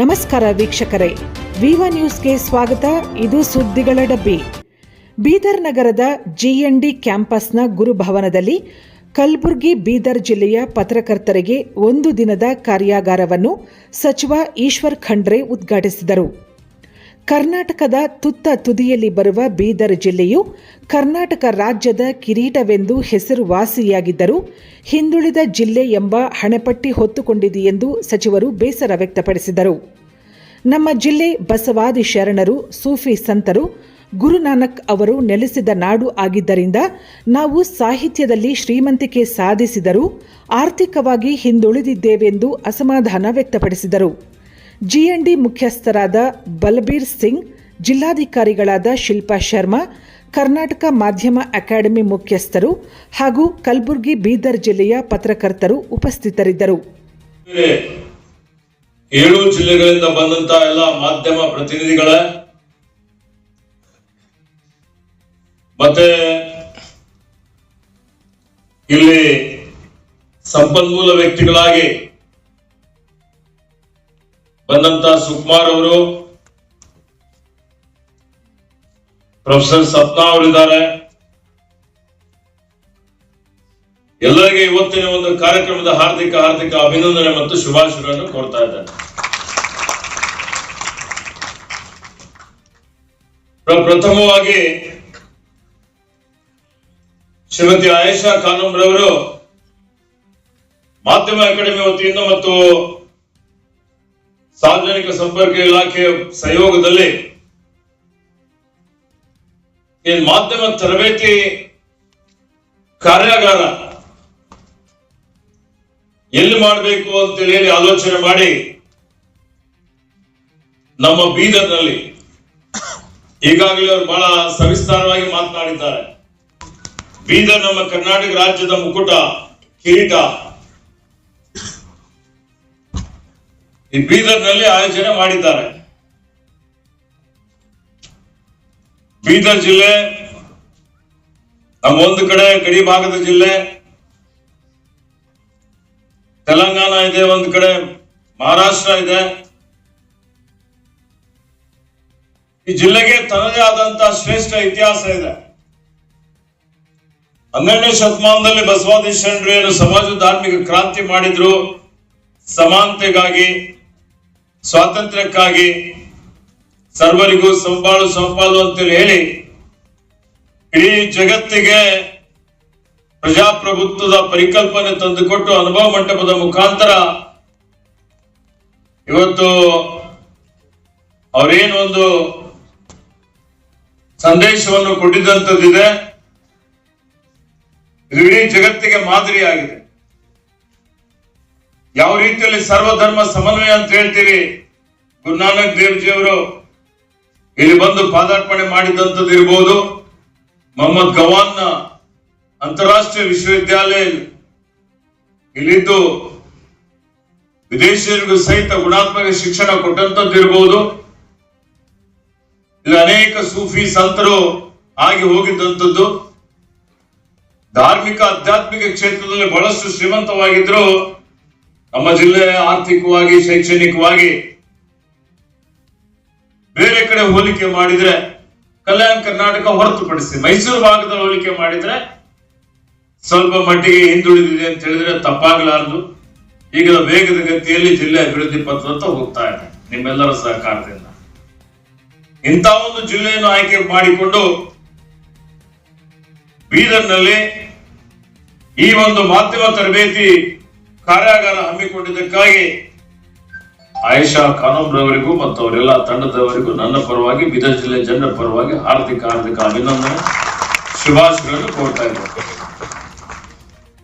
ನಮಸ್ಕಾರ ವೀಕ್ಷಕರೇ. ವಿವ ನ್ಯೂಸ್ಗೆ ಸ್ವಾಗತ. ಇದು ಸುದ್ದಿಗಳ ಡಬ್ಬಿ. ಬೀದರ್ ನಗರದ ಜಿಎನ್ಡಿ ಕ್ಯಾಂಪಸ್ನ ಗುರುಭವನದಲ್ಲಿ ಕಲಬುರಗಿ ಬೀದರ್ ಜಿಲ್ಲೆಯ ಪತ್ರಕರ್ತರಿಗೆ ಒಂದು ದಿನದ ಕಾರ್ಯಾಗಾರವನ್ನು ಸಚಿವ ಈಶ್ವರ್ ಖಂಡ್ರೆ ಉದ್ಘಾಟಿಸಿದರು. ಕರ್ನಾಟಕದ ತುತ್ತ ತುದಿಯಲ್ಲಿ ಬರುವ ಬೀದರ್ ಜಿಲ್ಲೆಯು ಕರ್ನಾಟಕ ರಾಜ್ಯದ ಕಿರೀಟವೆಂದು ಹೆಸರುವಾಸಿಯಾಗಿದ್ದರೂ ಹಿಂದುಳಿದ ಜಿಲ್ಲೆ ಎಂಬ ಹಣೆಪಟ್ಟಿ ಹೊತ್ತುಕೊಂಡಿದೆ ಎಂದು ಸಚಿವರು ಬೇಸರ ವ್ಯಕ್ತಪಡಿಸಿದರು. ನಮ್ಮ ಜಿಲ್ಲೆ ಬಸವಾದಿ ಶರಣರು, ಸೂಫಿ ಸಂತರು, ಗುರುನಾನಕ್ ಅವರು ನೆಲೆಸಿದ ನಾಡು ಆಗಿದ್ದರಿಂದ ನಾವು ಸಾಹಿತ್ಯದಲ್ಲಿ ಶ್ರೀಮಂತಿಕೆ ಸಾಧಿಸಿದರೂ ಆರ್ಥಿಕವಾಗಿ ಹಿಂದುಳಿದಿದ್ದೇವೆಂದು ಅಸಮಾಧಾನ ವ್ಯಕ್ತಪಡಿಸಿದರು. ಜಿಎನ್ಡಿ ಮುಖ್ಯಸ್ಥರಾದ ಬಲಬೀರ್ ಸಿಂಗ್, ಜಿಲ್ಲಾಧಿಕಾರಿಗಳಾದ ಶಿಲ್ಪಾ ಶರ್ಮಾ, ಕರ್ನಾಟಕ ಮಾಧ್ಯಮ ಅಕಾಡೆಮಿ ಮುಖ್ಯಸ್ಥರು ಹಾಗೂ ಕಲಬುರಗಿ ಬೀದರ್ ಜಿಲ್ಲೆಯ ಪತ್ರಕರ್ತರು ಉಪಸ್ಥಿತರಿದ್ದರು. ಏಳು ಜಿಲ್ಲೆಗಳಿಂದ ಬಂದಂತ ಎಲ್ಲ ಮಾಧ್ಯಮ ಪ್ರತಿನಿಧಿಗಳ, ಮತ್ತೆ ಇಲ್ಲಿ ಸಂಪನ್ಮೂಲ ವ್ಯಕ್ತಿಗಳಾಗಿ ಬಂದಂತ ಸುಕುಮಾರ್ ಅವರು, ಪ್ರೊಫೆಸರ್ ಸಪ್ನಾ ಅವರಿದ್ದಾರೆ. ಎಲ್ಲರಿಗೆ ಇವತ್ತಿನ ಒಂದು ಕಾರ್ಯಕ್ರಮದ ಹಾರ್ದಿಕ ಹಾರ್ದಿಕ ಅಭಿನಂದನೆ ಮತ್ತು ಶುಭಾಶಯಗಳನ್ನು ಕೋರ್ತಾ ಇದ್ದಾರೆ ಪ್ರ- ಪ್ರಥಮವಾಗಿ ಶ್ರೀಮತಿ ಆಯೇಷಾ ಖಾನಂ ರವರು ಮಾಧ್ಯಮ ಅಕಾಡೆಮಿ ವತಿಯಿಂದ ಮತ್ತು ಸಾರ್ವಜನಿಕ ಸಂಪರ್ಕ ಇಲಾಖೆಯ ಸಹಯೋಗದಲ್ಲಿ ಈ ಮಾಧ್ಯಮ ತರಬೇತಿ ಕಾರ್ಯಾಗಾರ ಎಲ್ಲಿ ಮಾಡಬೇಕು ಅಂತ ಹೇಳಿ ಆಲೋಚನೆ ಮಾಡಿ ನಮ್ಮ ಬೀದರ್ನಲ್ಲಿ ಈಗಾಗಲೇ ಅವರು ಬಹಳ ಸವಿಸ್ತಾರವಾಗಿ ಮಾತನಾಡಿದ್ದಾರೆ. ಬೀದರ್ ನಮ್ಮ ಕರ್ನಾಟಕ ರಾಜ್ಯದ ಮುಕುಟ ಕಿರೀಟ. ಈ ಬೀದರ್ನಲ್ಲಿ ಆಯೋಜನೆ ಮಾಡಿದ್ದಾರೆ. ಬೀದರ್ ಜಿಲ್ಲೆ, ನಮ್ಮ ಒಂದು ಕಡೆ ಗಡಿ ಭಾಗದ ಜಿಲ್ಲೆ, ತೆಲಂಗಾಣ ಇದೆ, ಒಂದು ಕಡೆ ಮಹಾರಾಷ್ಟ್ರ ಇದೆ. ಈ ಜಿಲ್ಲೆಗೆ ತನ್ನದೇ ಆದಂತಹ ಶ್ರೇಷ್ಠ ಇತಿಹಾಸ ಇದೆ. ಹನ್ನೆರಡನೇ ಶತಮಾನದಲ್ಲಿ ಬಸವಾದಿ ಶರಣರು ಏನು ಸಮಾಜ ಧಾರ್ಮಿಕ ಕ್ರಾಂತಿ ಮಾಡಿದ್ರು, ಸಮಾನತೆಗಾಗಿ ಸ್ವಾತಂತ್ರ್ಯಕ್ಕಾಗಿ ಸರ್ವರಿಗೂ ಸಂಬಾಳು ಸಂಪಾಲು ಅಂತೇಳಿ ಹೇಳಿ, ಇಡೀ ಜಗತ್ತಿಗೆ ಪ್ರಜಾಪ್ರಭುತ್ವದ ಪರಿಕಲ್ಪನೆ ತಂದುಕೊಟ್ಟು ಅನುಭವ ಮಂಟಪದ ಮುಖಾಂತರ ಇವತ್ತು ಅವರೇನು ಒಂದು ಸಂದೇಶವನ್ನು ಕೊಟ್ಟಿದ್ದಂಥದ್ದಿದೆ. ಇದು ಇಡೀ ಜಗತ್ತಿಗೆ ಮಾದರಿಯಾಗಿದೆ. ಯಾವ ರೀತಿಯಲ್ಲಿ ಸರ್ವಧರ್ಮ ಸಮನ್ವಯ ಅಂತ ಹೇಳ್ತೀರಿ? ಗುರುನಾನಕ್ ದೇವ್ಜಿ ಅವರು. ಇಲ್ಲಿ ಬಂದು ಪಾದಾರ್ಪಣೆ ಮಾಡಿದಂಥದ್ದು ಇರ್ಬೋದು. ಮೊಹಮ್ಮದ್ ಗವಾನ್ನ ಅಂತಾರಾಷ್ಟ್ರೀಯ ವಿಶ್ವವಿದ್ಯಾಲಯ ಇಲ್ಲಿದ್ದು ವಿದೇಶಿಯರಿಗೂ ಸಹಿತ ಗುಣಾತ್ಮಕ ಶಿಕ್ಷಣ ಕೊಟ್ಟಂತದ್ದು ಇರಬಹುದು ಇಲ್ಲಿ ಅನೇಕ ಸೂಫಿ ಸಂತರು ಆಗಿ ಹೋಗಿದ್ದಂಥದ್ದು. ಧಾರ್ಮಿಕ, ಆಧ್ಯಾತ್ಮಿಕ ಕ್ಷೇತ್ರದಲ್ಲಿ ಬಹಳಷ್ಟು ಶ್ರೀಮಂತವಾಗಿದ್ರು. ನಮ್ಮ ಜಿಲ್ಲೆ ಆರ್ಥಿಕವಾಗಿ, ಶೈಕ್ಷಣಿಕವಾಗಿ ಬೇರೆ ಕಡೆ ಹೋಲಿಕೆ ಮಾಡಿದ್ರೆ, ಕಲ್ಯಾಣ ಕರ್ನಾಟಕ ಹೊರತುಪಡಿಸಿ ಮೈಸೂರು ಭಾಗದಲ್ಲಿ ಹೋಲಿಕೆ ಮಾಡಿದ್ರೆ ಸ್ವಲ್ಪ ಮಟ್ಟಿಗೆ ಹಿಂದುಳಿದಿದೆ ಅಂತ ಹೇಳಿದ್ರೆ ತಪ್ಪಾಗಲಾರದು. ಈಗ ವೇಗದ ಗತಿಯಲ್ಲಿ ಜಿಲ್ಲೆ ಅಭಿವೃದ್ಧಿ ಪತ್ರದತ್ತ ಹೋಗ್ತಾ ಇದೆ, ನಿಮ್ಮೆಲ್ಲರ ಸಹಕಾರದಿಂದ. ಇಂಥ ಒಂದು ಜಿಲ್ಲೆಯನ್ನು ಆಯ್ಕೆ ಮಾಡಿಕೊಂಡು ಬೀದರ್ನಲ್ಲಿ ಈ ಒಂದು ಮಾಧ್ಯಮ ತರಬೇತಿ ಕಾರ್ಯಾಗಾರ ಹಮ್ಮಿಕೊಂಡಿದ್ದಕ್ಕಾಗಿ ಆಯಿಷಾ ಖಾನಂ ಮತ್ತು ಅವರೆಲ್ಲ ತಂಡದವರಿಗೂ ನನ್ನ ಪರವಾಗಿ, ಬೀದರ್ ಜಿಲ್ಲೆ ಜನರ ಪರವಾಗಿ ಹಾರ್ದಿಕ ಹಾರ್ದಿಕ ಅಭಿನಂದನೆ. ಶುಭಾಶಯಗಳನ್ನು ಕೋರ್ತಾ ಇದ್ದೇನೆ.